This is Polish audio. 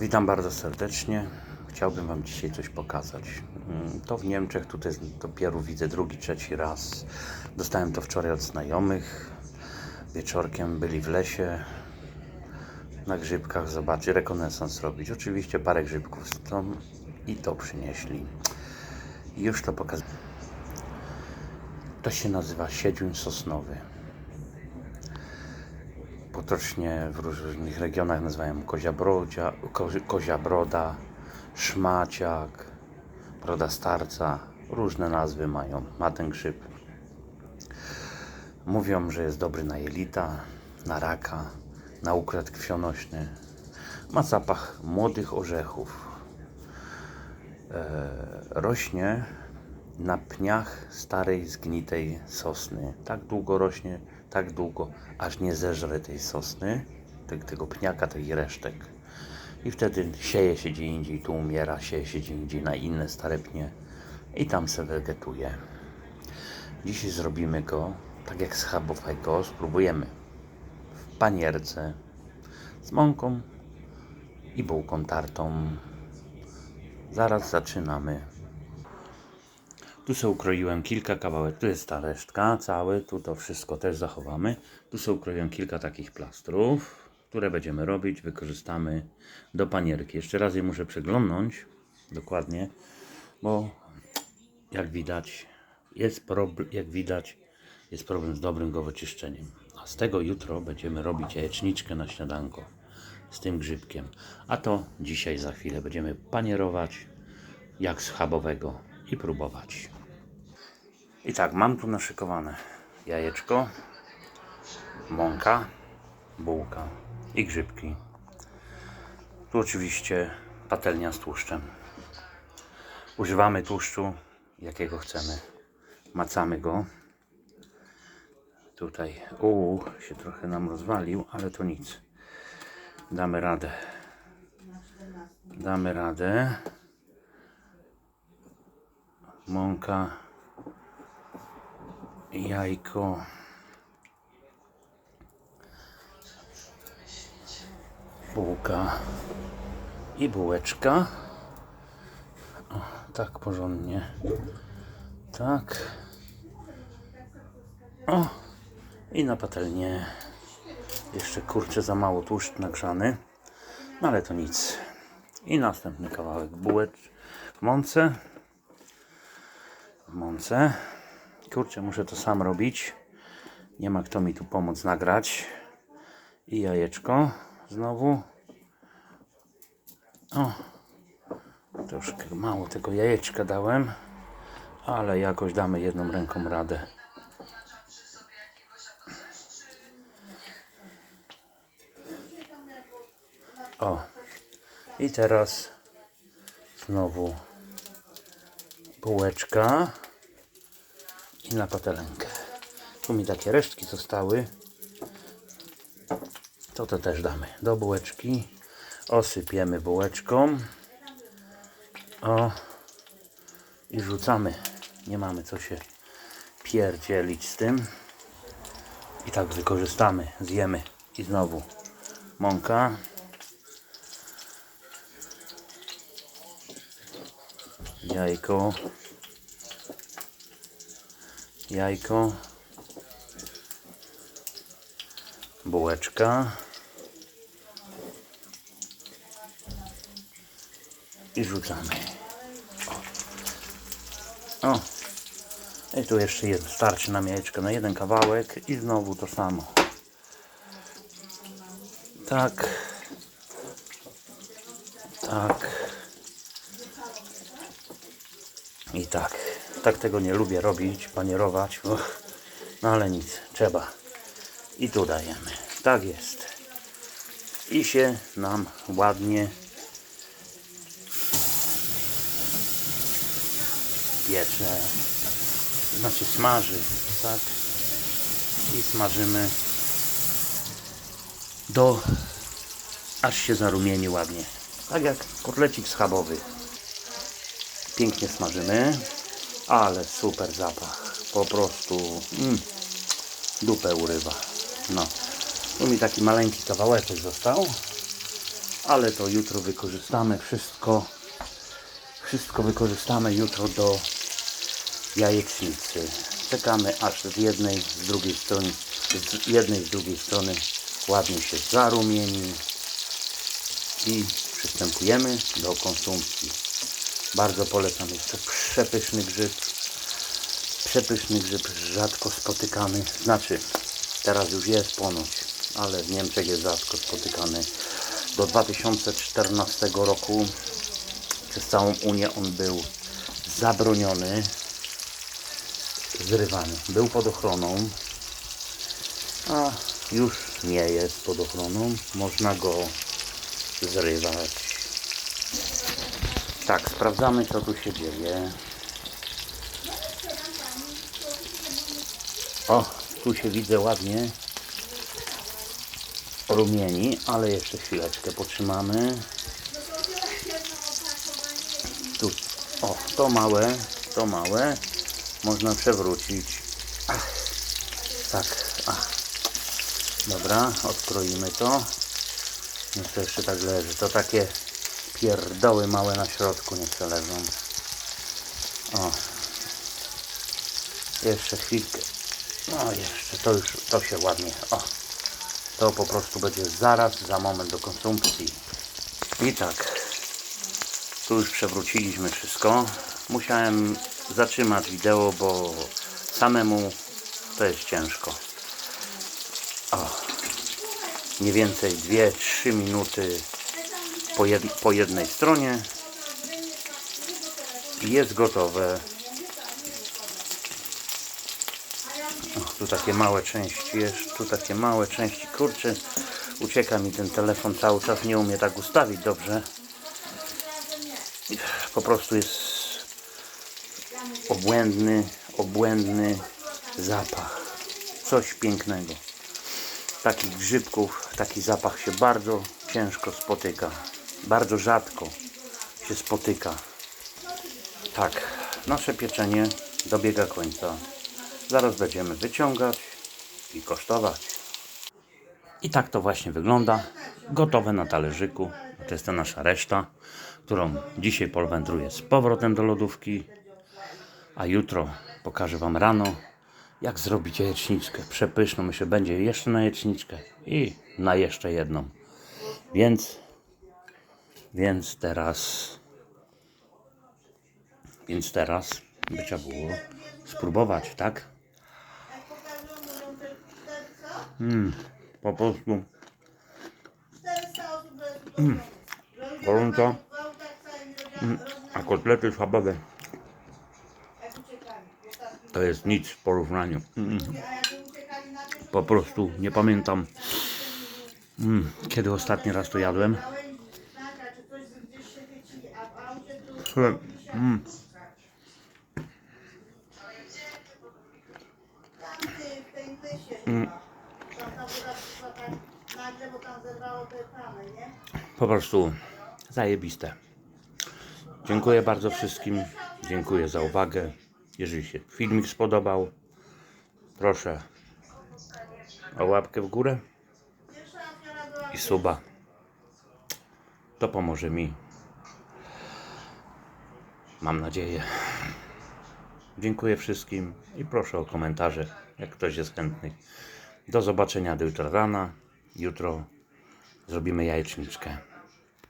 Witam bardzo serdecznie. Chciałbym Wam dzisiaj coś pokazać. Mm, To w Niemczech, tutaj dopiero widzę drugi, trzeci raz. Dostałem to wczoraj od znajomych. Wieczorkiem byli w lesie na grzybkach zobaczyć, rekonesans robić. Oczywiście parę grzybków stąd i to przynieśli. Już to pokazałem. To się nazywa siedźun sosnowy. Potocznie w różnych regionach nazywają kozia, brodzia, kozi- kozia broda, szmaciak, broda starca. Różne nazwy mają, ma ten grzyb. Mówią, że jest dobry na jelita, na raka, na układ krwionośny. Ma zapach młodych orzechów. E, rośnie na pniach starej, zgnitej sosny. Tak długo rośnie, tak długo, aż nie zeżre tej sosny, te- tego pniaka, tych resztek. I wtedy sieje się gdzie indziej, tu umiera, sieje się gdzie indziej na inne stare pnie i tam se wegetuje. Dzisiaj zrobimy go tak jak schabowego, spróbujemy w panierce z mąką i bułką tartą. Zaraz zaczynamy. Tu sobie ukroiłem kilka kawałek, tu jest ta resztka, cały, tu to wszystko też zachowamy. Tu sobie ukroiłem kilka takich plastrów, które będziemy robić, wykorzystamy do panierki. Jeszcze raz je muszę przeglądnąć dokładnie, bo jak widać, jest problem, jak widać, jest problem z dobrym go wyczyszczeniem. A z tego jutro będziemy robić jajeczniczkę na śniadanko z tym grzybkiem. A to dzisiaj za chwilę będziemy panierować jak schabowego i próbować. I tak, mam tu naszykowane jajeczko, mąka, bułka i grzybki. Tu oczywiście patelnia z tłuszczem. Używamy tłuszczu, jakiego chcemy. Macamy go. Tutaj, uuu, się trochę nam rozwalił, ale to nic. Damy radę. Damy radę. Mąka, jajko, bułka i bułeczka. O, tak porządnie. Tak. O, i na patelnię. Jeszcze kurczę za mało tłuszcz nagrzany. No ale to nic. I następny kawałek bułecz w mące. W mące. Kurczę, muszę to sam robić. Nie ma kto mi tu pomóc nagrać. I jajeczko znowu. O, troszkę mało tego jajeczka dałem, ale jakoś damy jedną ręką radę. O, i teraz znowu bułeczka i na patelenkę. Tu mi takie resztki zostały. To to też damy do bułeczki. Osypiemy bułeczką. O. I rzucamy. Nie mamy co się pierdzielić z tym. I tak wykorzystamy. Zjemy. I znowu mąka. Jajko. Jajko. Bułeczka. I rzucamy. O. I tu jeszcze jedno. Starczy nam jajeczko na jeden kawałek. I znowu to samo. Tak. Tak. I tak. Tak tego nie lubię robić, panierować. No ale nic, trzeba. I tu dajemy. Tak jest. I się nam ładnie piecze. Znaczy smaży, tak? I smażymy do aż się zarumieni ładnie. Tak jak kotlecik schabowy. Pięknie smażymy. Ale super zapach. Po prostu mm, dupę urywa. No. Tu mi taki maleńki kawałeczek został. ale to jutro wykorzystamy wszystko. Wszystko wykorzystamy jutro do jajecznicy. Czekamy aż z jednej, z drugiej strony, z jednej, z drugiej strony ładnie się zarumieni i przystępujemy do konsumpcji. Bardzo polecam, to przepyszny grzyb. Przepyszny grzyb, rzadko spotykany. Znaczy, teraz już jest ponoć, ale w Niemczech jest rzadko spotykany. Do 2014 roku przez całą Unię on był zabroniony, zrywany. Był pod ochroną, a już nie jest pod ochroną. Można go zrywać. Tak, sprawdzamy co tu się dzieje. O, tu się widzę ładnie rumieni, ale jeszcze chwileczkę potrzymamy. Tu, o, to małe, to małe można przewrócić. Ach, tak, ach. Dobra, odkroimy to. Niech to jeszcze tak leży. To takie pierdoły małe na środku niech to leżą. O. Jeszcze chwilkę. No jeszcze, to już, to się ładnie, o. To po prostu będzie zaraz, za moment do konsumpcji. I tak, tu już przewróciliśmy wszystko. Musiałem zatrzymać wideo, bo samemu to jest ciężko. O, mniej więcej 2-3 minuty po, jed, po jednej stronie i jest gotowe. Tu takie małe części jest, tu takie małe części, kurczę, ucieka mi ten telefon cały czas, nie umie tak ustawić dobrze. Po prostu jest obłędny, obłędny zapach. Coś pięknego. Takich grzybków, taki zapach się bardzo ciężko spotyka. Bardzo rzadko się spotyka. Tak, nasze pieczenie dobiega końca. Zaraz będziemy wyciągać i kosztować. I tak to właśnie wygląda. Gotowe na talerzyku. To jest ta nasza reszta, którą dzisiaj polwędruję z powrotem do lodówki. A jutro pokażę Wam rano, jak zrobić jajeczniczkę. Przepyszną. Myślę, będzie jeszcze na jajeczniczkę i na jeszcze jedną. Więc, więc teraz, więc teraz by trzeba było spróbować, tak? Mm, po prostu mm, gorąco, mm, a kotlety schabowe to jest nic w porównaniu. Mm. Po prostu nie pamiętam, mm, kiedy ostatni raz to jadłem. Mm. Zerwało te plamy, nie? Po prostu zajebiste. Dziękuję bardzo wszystkim. Dziękuję za uwagę. Jeżeli się filmik spodobał, proszę o łapkę w górę i suba. To pomoże mi. Mam nadzieję. Dziękuję wszystkim i proszę o komentarze, jak ktoś jest chętny. Do zobaczenia do jutra rana. Jutro zrobimy jajeczniczkę.